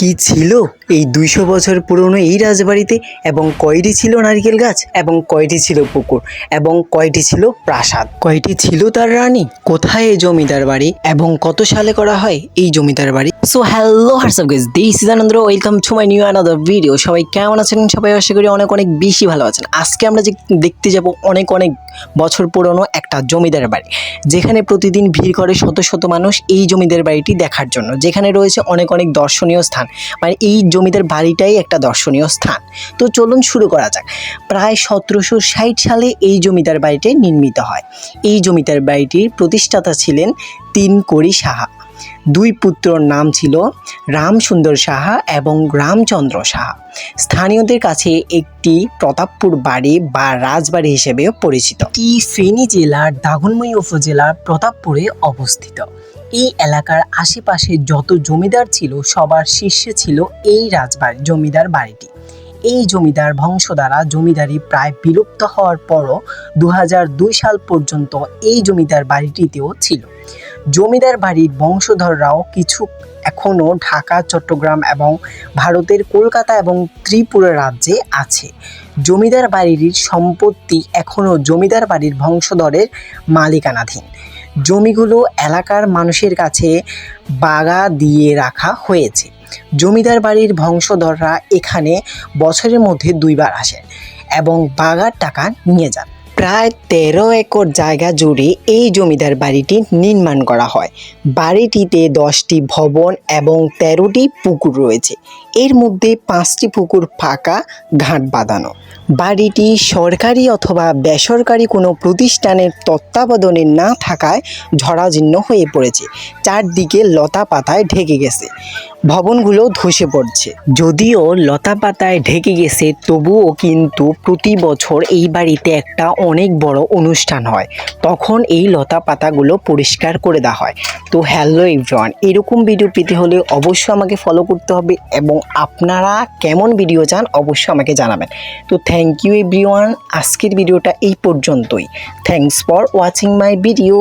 কি ছিল? এই দুইশো বছর পুরনো এই রাজবাড়িতে এবং কয়টি ছিল নারকেল গাছ এবং কয়টি ছিল পুকুর এবং কয়টি ছিল প্রাসাদ? কয়টি ছিল তার রানী? কোথায় এই জমিদার বাড়ি এবং কত সালে করা হয় এই জমিদার বাড়ি? So hello WhatsApp guys this is Anand welcome to my new another video সবাই কেমন আছেন? সবাই আশা করি অনেক অনেক বেশি ভালো আছেন। আজকে আমরা যে দেখতে যাব অনেক অনেক বছর পুরনো একটা জমিদার বাড়ি, যেখানে প্রতিদিন ভিড় করে শত শত মানুষ এই জমিদার বাড়িটি দেখার জন্য, যেখানে রয়েছে অনেক অনেক দর্শনীয় স্থান। মানে এই জমিদার বাড়িটাই একটা দর্শনীয় স্থান। তো চলুন শুরু করা যাক। প্রায় সতেরোশো ষাট সালে এই জমিদার বাড়িটি নির্মিত হয়। এই জমিদার বাড়িটির প্রতিষ্ঠাতা ছিলেন তিন কড়ি সাহা। দুই পুত্রর নাম ছিল রামসুন্দর সাহা এবং রামচন্দ্র সাহা। স্থানীয়দের কাছে একটি প্রতাপপুর বাড়ি বা রাজবাড়ি হিসেবেও পরিচিত। এটি ফেনী জেলার দাগনময়ী উপজেলার প্রতাপপুরে অবস্থিত। এই এলাকার আশেপাশে যত জমিদার ছিল, সবার শীর্ষে ছিল এই রাজবাড়ি, জমিদার বাড়িটি। এই জমিদার বংশ দ্বারা জমিদারি প্রায় বিলুপ্ত হওয়ার পরও দু হাজার দুই সাল পর্যন্ত এই জমিদার বাড়িটিতেও ছিল। জমিদার বাড়ির বংশধররাও কিছু এখনও ঢাকা, চট্টগ্রাম এবং ভারতের কলকাতা এবং ত্রিপুরা রাজ্যে আছে। জমিদার বাড়ির সম্পত্তি এখনও জমিদার বাড়ির বংশধরের মালিকানাধীন। জমিগুলো এলাকার মানুষের কাছে বাগা দিয়ে রাখা হয়েছে। জমিদার বাড়ির বংশধররা এখানে বছরের মধ্যে দুইবার আসেন এবং বাগার টাকা নিয়ে যান। প্রায় তেরো একর জায়গা জুড়ে এই জমিদার বাড়িটি নির্মাণ করা হয়। বাড়িটিতে দশটি ভবন এবং তেরোটি পুকুর রয়েছে। এর মধ্যে পাঁচটি পুকুর ফাঁকা, ঘাট বাঁধানো। বাড়িটি সরকারি অথবা বেসরকারি কোনো প্রতিষ্ঠানের তত্ত্বাবধানে না থাকায় ঝরাজীর্ণ হয়ে পড়েছে। চারদিকে লতা পাতায় ঢেকে গেছে। ভবনগুলো ধসে পড়ছে। যদিও লতা পাতায় ঢেকে গেছে, তবুও কিন্তু প্রতি বছর এই বাড়িতে একটা অনেক বড় অনুষ্ঠান হয়। তখন এই লতা পাতাগুলো পরিষ্কার করে দেওয়া হয়। তো হ্যালো এভরিওয়ান, এরকম ভিডিও পেতে হলে অবশ্যই আমাকে ফলো করতে হবে এবং আপনারা কেমন ভিডিও চান অবশ্যই আমাকে জানাবেন। তো থ্যাংক ইউ এভরিওয়ান আজকের ভিডিওটা এই পর্যন্তই। Thanks for watching my video